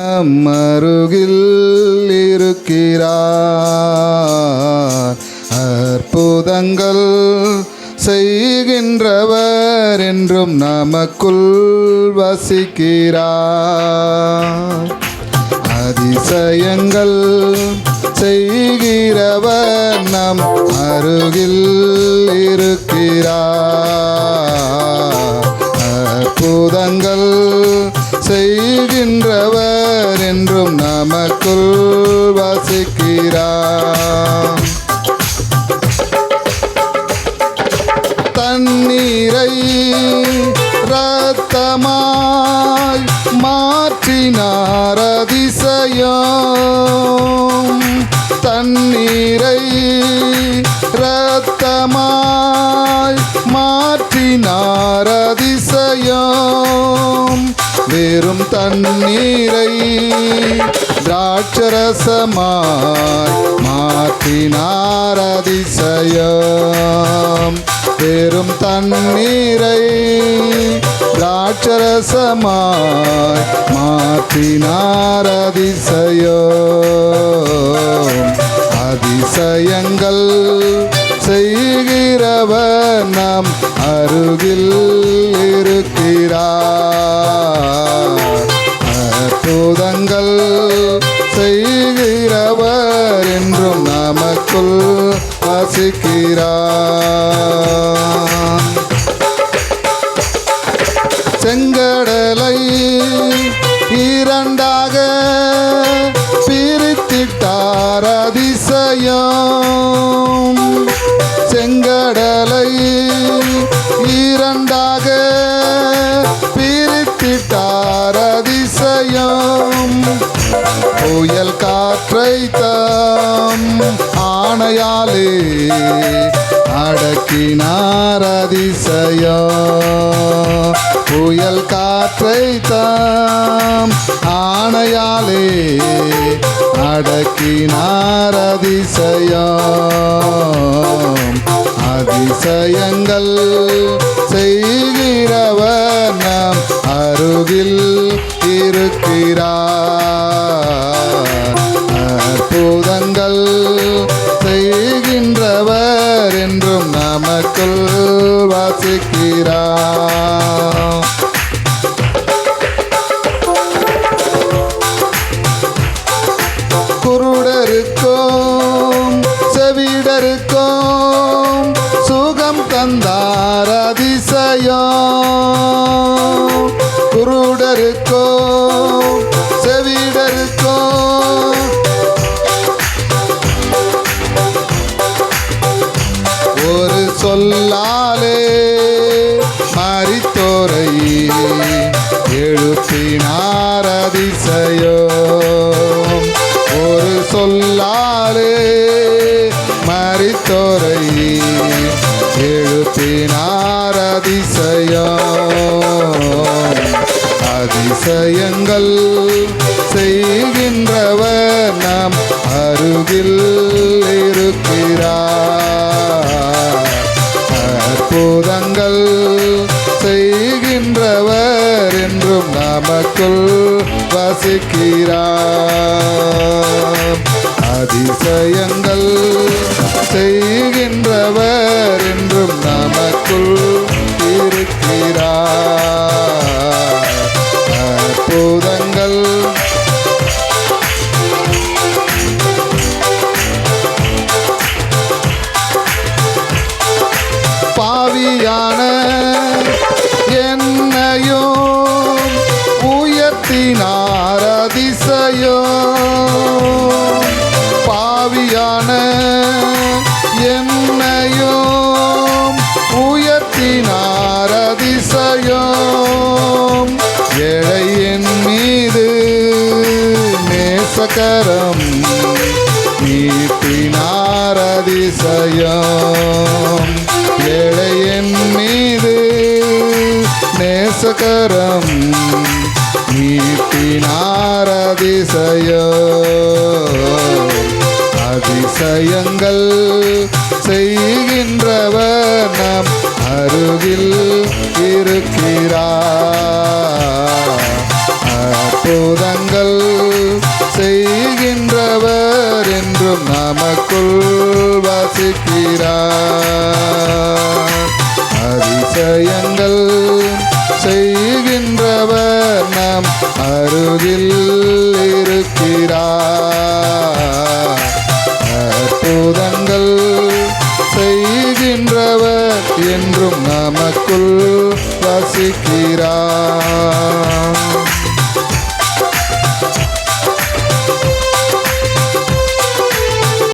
அம்மருகில் இருக்கிறார். அற்புதங்கள் செய்கின்றவர் என்றும் நமக்குள் வசிக்கிறார். அதிசயங்கள் செய்கிறவர் நம் அருகில் இருக்கிறார். அற்புதங்கள் செய்கின்றவர் என்றும் நமக்குள் வசிக்கிறார். தண்ணீரை ரத்தமாய் மாற்றினார் அதிசயம். தண்ணீரை ரத்தமாய் மாற்றினார் அதிசயம். வெறும் தண்ணீரை திராட்சரசமாய் மாற்றினார் அதிசயம். வெறும் தண்ணீரை திராட்சரசமாய் மாற்றினார் அதிசயம். அதிசயங்கள் செய்கிறவர் நம் அருகில் இருக்கிறார். அற்புதங்கள் செய்கிறவர் என்றும் நமக்குள் வசிக்கிறார். செங்கடலை இரண்டாக பிரித்திட்டார் அதிசயம். செங்கடலை இரண்டாக ஆணையாலே அடக்கினார் அதிசயோ புயல் காற்றை தாம் ஆணையாலே அடக்கினார் அதிசயம். அதிசயங்கள் என்றும் நமக்குள் வாசிக்கிறா குருடருக்கும் செவிடருக்கும் சுகம் தந்தார் அதிசயம். குருடருக்கும் செவிடருக்கும் சொல்லாலே மறித்தோரையே எழுப்பினார் அதிசயம் ஒரு சொல்லாலே மறித்தோரையே எழுப்பினார் அதிசயம் அதிசயங்கள் செய்கின்றவர் நம் அருகில் இருக்கிறார். அற்புதங்கள் செய்கின்றவர் என்றும் நமக்குள் வசிக்கிறார். அதிசயங்கள் செய்கின்றவர் என்றும் நமக்குள் உயர்த்தினார் அதிசயம் பாவியான என்னையோ உயர்த்தினார் அதிசயம் ஏழை என் மீது நேசகரம் நீட்டினார் அதிசயம் ஏழை என் மீது நேசகரம் நீட்டினாரதிசயோ. அதிசயங்கள் செய்கின்றவர் நம் அருகில் இருக்கிறார். அற்புதங்கள் செய்கின்றவர் என்றும் நமக்குள் வசிக்கிறார். அதிசயங்கள் நமக்குள் வசிக்கிறார்.